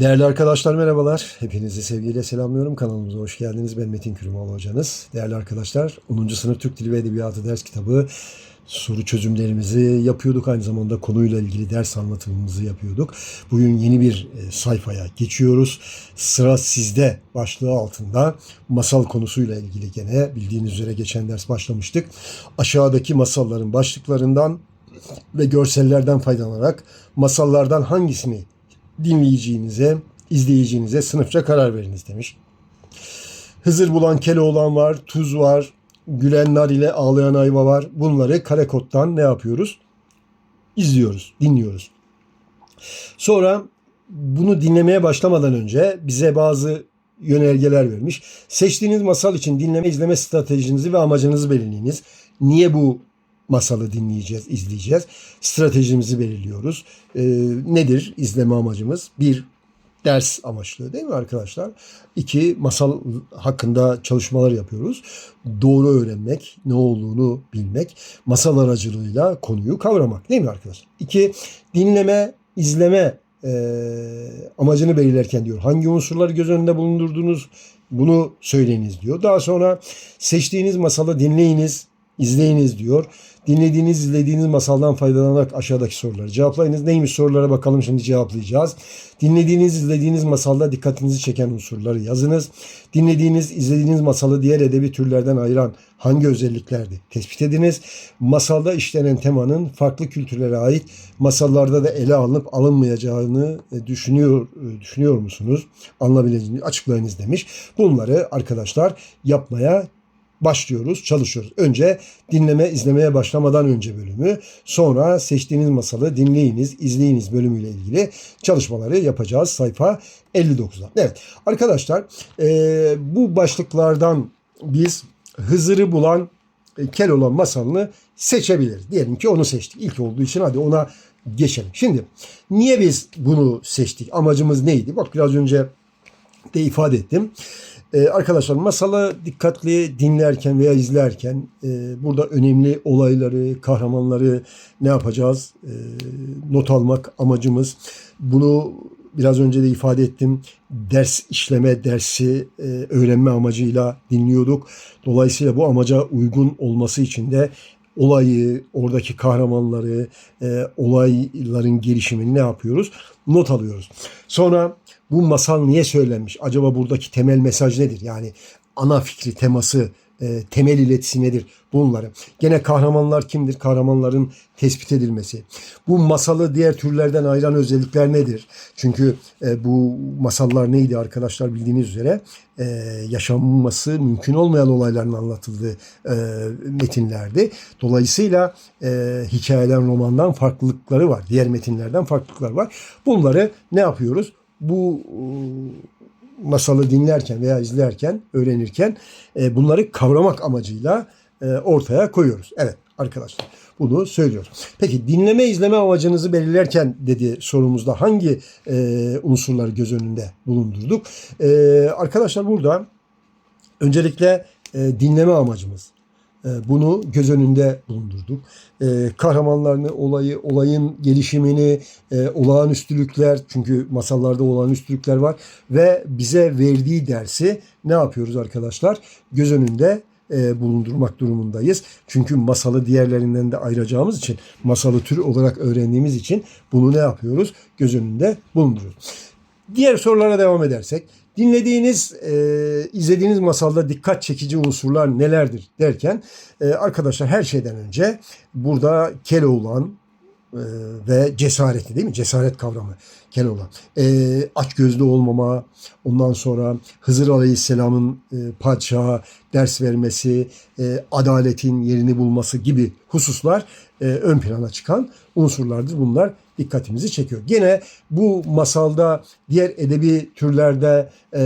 Değerli arkadaşlar merhabalar. Hepinizi sevgiyle selamlıyorum. Kanalımıza hoş geldiniz. Ben Metin Kürümoğlu hocanız. Değerli arkadaşlar 10. sınıf Türk Dili ve Edebiyatı ders kitabı soru çözümlerimizi yapıyorduk. Aynı zamanda konuyla ilgili ders anlatımımızı yapıyorduk. Bugün yeni bir e, sayfaya geçiyoruz. Sıra sizde başlığı altında masal konusuyla ilgili gene bildiğiniz üzere geçen ders başlamıştık. Aşağıdaki masalların başlıklarından ve görsellerden faydalanarak masallardan hangisini dinleyeceğinize, izleyeceğinize sınıfça karar veriniz demiş. Hızır bulan Keloğlan var, Tuz var, Gülen Nar ile Ağlayan Ayva var. Bunları Karekot'tan ne yapıyoruz? İzliyoruz, dinliyoruz. Sonra bunu dinlemeye başlamadan önce bize bazı yönergeler vermiş. Seçtiğiniz masal için dinleme izleme stratejinizi ve amacınızı belirleyiniz. Niye bu masalı dinleyeceğiz, izleyeceğiz? Stratejimizi belirliyoruz. Ee, nedir izleme amacımız? Bir, ders amaçlı değil mi arkadaşlar? İki, masal hakkında çalışmalar yapıyoruz. Doğru öğrenmek, ne olduğunu bilmek, masal aracılığıyla konuyu kavramak değil mi arkadaşlar? İki, dinleme, izleme e, amacını belirlerken diyor. Hangi unsurları göz önünde bulundurdunuz bunu söyleyiniz diyor. Daha sonra seçtiğiniz masalı dinleyiniz, izleyiniz diyor. Dinlediğiniz, izlediğiniz masaldan faydalanarak aşağıdaki soruları cevaplayınız. Neymiş sorulara bakalım şimdi cevaplayacağız. Dinlediğiniz, izlediğiniz masalda dikkatinizi çeken unsurları yazınız. Dinlediğiniz, izlediğiniz masalı diğer edebi türlerden ayıran hangi özelliklerdi? Tespit ediniz. Masalda işlenen temanın farklı kültürlere ait masallarda da ele alınıp alınmayacağını e, düşünüyor e, düşünüyor musunuz? Anlayabileceğini açıklayınız demiş. Bunları arkadaşlar yapmaya başlıyoruz, çalışıyoruz. Önce dinleme, izlemeye başlamadan önce bölümü, sonra seçtiğiniz masalı dinleyiniz, izleyiniz bölümüyle ilgili çalışmaları yapacağız sayfa 59'da. Evet arkadaşlar e, bu başlıklardan biz Hızır'ı bulan e, Keloğlan masalını seçebiliriz. Diyelim ki onu seçtik. İlk olduğu için hadi ona geçelim. Şimdi niye biz bunu seçtik? Amacımız neydi? Bak biraz önce de ifade ettim. Ee, arkadaşlar masalı dikkatli dinlerken veya izlerken e, burada önemli olayları, kahramanları ne yapacağız? E, not almak amacımız. Bunu biraz önce de ifade ettim. Ders işleme, dersi e, öğrenme amacıyla dinliyorduk. Dolayısıyla bu amaca uygun olması için de olayı, oradaki kahramanları, e, olayların gelişimini ne yapıyoruz? Not alıyoruz. Sonra bu masal niye söylenmiş? Acaba buradaki temel mesaj nedir? Yani ana fikri, teması, e, temel iletisi nedir? Bunları. Gene kahramanlar kimdir? Kahramanların tespit edilmesi. Bu masalı diğer türlerden ayıran özellikler nedir? Çünkü e, bu masallar neydi arkadaşlar bildiğiniz üzere e, yaşanması mümkün olmayan olayların anlatıldığı e, metinlerdi. Dolayısıyla e, hikayeden, romandan farklılıkları var. Diğer metinlerden farklılıklar var. Bunları ne yapıyoruz? Bu e, masalı dinlerken veya izlerken, öğrenirken e, bunları kavramak amacıyla e, ortaya koyuyoruz. Evet arkadaşlar bunu söylüyoruz. Peki dinleme izleme amacınızı belirlerken dedi sorumuzda hangi e, unsurları göz önünde bulundurduk? E, arkadaşlar burada öncelikle e, dinleme amacımız. E, Bunu göz önünde bulundurduk. E, kahramanlarını, olayı, olayın gelişimini, e, olağanüstülükler çünkü masallarda olağanüstülükler var ve bize verdiği dersi ne yapıyoruz arkadaşlar? Göz önünde bulundurmak durumundayız. Çünkü masalı diğerlerinden de ayıracağımız için, masalı tür olarak öğrendiğimiz için bunu ne yapıyoruz? Göz önünde bulunduruyoruz. Diğer sorulara devam edersek, dinlediğiniz, e, izlediğiniz masalda dikkat çekici unsurlar nelerdir derken, e, arkadaşlar her şeyden önce burada Keloğlan ve cesareti değil mi? Cesaret kavramı Keloğlan. E, aç gözlü olmama, ondan sonra Hızır Aleyhisselam'ın e, padişaha ders vermesi, e, adaletin yerini bulması gibi hususlar e, ön plana çıkan unsurlardır. Bunlar dikkatimizi çekiyor. Gene bu masalda diğer edebi türlerde e,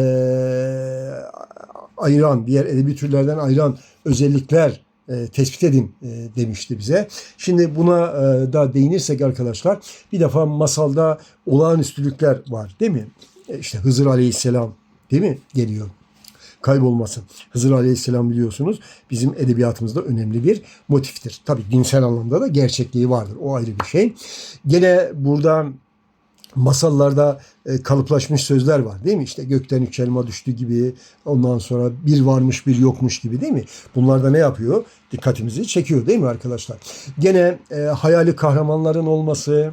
ayıran, diğer edebi türlerden ayıran özellikler e, tespit edin e, demişti bize. Şimdi buna e, da değinirsek arkadaşlar bir defa masalda olağanüstülükler var değil mi? E, işte Hızır Aleyhisselam değil mi geliyor kaybolmasın. Hızır Aleyhisselam biliyorsunuz bizim edebiyatımızda önemli bir motiftir. Tabi dinsel anlamda da gerçekliği vardır. O ayrı bir şey. Gene burada masallarda e, kalıplaşmış sözler var değil mi? İşte gökten üç elma düştü gibi ondan sonra bir varmış bir yokmuş gibi değil mi? Bunlar da ne yapıyor? Dikkatimizi çekiyor değil mi arkadaşlar? Gene e, hayali kahramanların olması,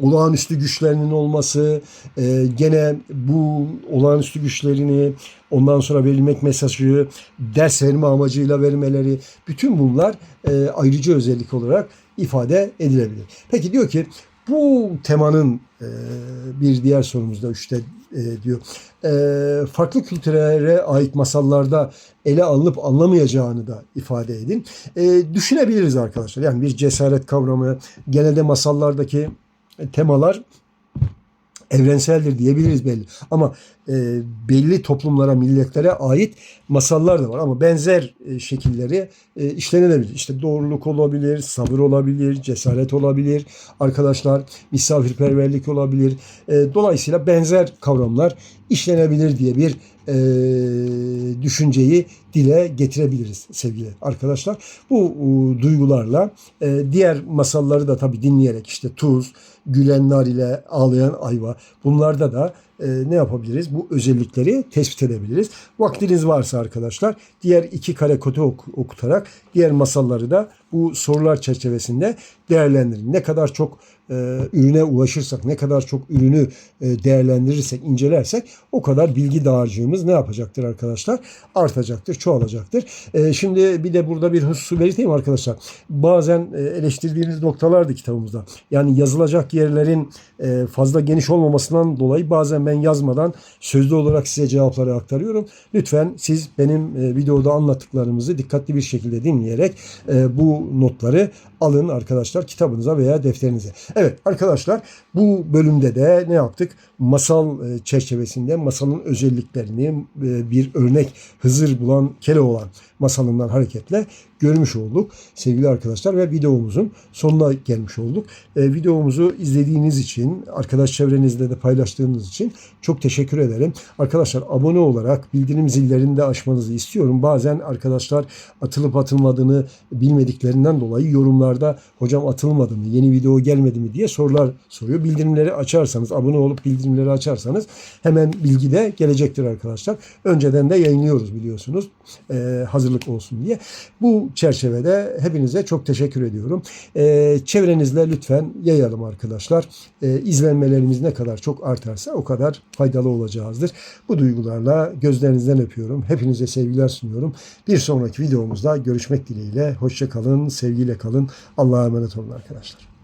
olağanüstü güçlerinin olması, e, gene bu olağanüstü güçlerini ondan sonra verilmek mesajı ders verme amacıyla vermeleri bütün bunlar e, ayrıcı özellik olarak ifade edilebilir. Peki diyor ki bu temanın e, bir diğer sorumuzda üçte e, diyor e, farklı kültürlere ait masallarda ele alınıp anlamayacağını da ifade edin. E, düşünebiliriz arkadaşlar. Yani bir cesaret kavramı genelde masallardaki temalar evrenseldir diyebiliriz belli. Ama e, belli toplumlara, milletlere ait masallar da var. Ama benzer e, şekilleri e, işlenilebilir. İşte doğruluk olabilir, sabır olabilir, cesaret olabilir. Arkadaşlar misafirperverlik olabilir. E, dolayısıyla benzer kavramlar işlenebilir diye bir e, düşünceyi dile getirebiliriz sevgili arkadaşlar. Bu e, duygularla e, diğer masalları da tabii dinleyerek işte tuz, gülen nar ile ağlayan ayva bunlarda da e, ne yapabiliriz? Bu özellikleri tespit edebiliriz. Vaktiniz varsa arkadaşlar diğer iki kare kodu ok- okutarak diğer masalları da bu sorular çerçevesinde değerlendirin. Ne kadar çok e, ürüne ulaşırsak, ne kadar çok ürünü e, değerlendirirsek, incelersek o kadar bilgi dağarcığımız ne yapacaktır arkadaşlar? Artacaktır, çoğalacaktır. E, şimdi bir de burada bir hususu belirteyim arkadaşlar. Bazen e, eleştirdiğimiz noktalardı kitabımızda. Yani yazılacak yerlerin e, fazla geniş olmamasından dolayı bazen ben yazmadan sözlü olarak size cevapları aktarıyorum. Lütfen siz benim e, videoda anlattıklarımızı dikkatli bir şekilde dinleyerek e, bu notları alın arkadaşlar kitabınıza veya defterinize. Evet arkadaşlar bu bölümde de ne yaptık? Masal e, çerçevesinde masalın özelliklerini e, bir örnek Hızır bulan Keloğlan masalından hareketle görmüş olduk sevgili arkadaşlar ve videomuzun sonuna gelmiş olduk. E, videomuzu izlediğiniz için, arkadaş çevrenizde de paylaştığınız için çok teşekkür ederim. Arkadaşlar abone olarak bildirim zillerini de açmanızı istiyorum. Bazen arkadaşlar atılıp atılmadığını bilmediklerinden dolayı yorumlarda hocam atılmadı mı, yeni video gelmedi mi diye sorular soruyor. Bildirimleri açarsanız, abone olup bildirimleri açarsanız hemen bilgi de gelecektir arkadaşlar. Önceden de yayınlıyoruz biliyorsunuz. E, hazırlık olsun diye. Bu çerçevede hepinize çok teşekkür ediyorum. E, çevrenizle lütfen yayalım arkadaşlar. E, izlenmelerimiz ne kadar çok artarsa o kadar faydalı olacağızdır. Bu duygularla gözlerinizden öpüyorum. Hepinize sevgiler sunuyorum. Bir sonraki videomuzda görüşmek dileğiyle. Hoşça kalın, sevgiyle kalın. Allah'a emanet olun arkadaşlar.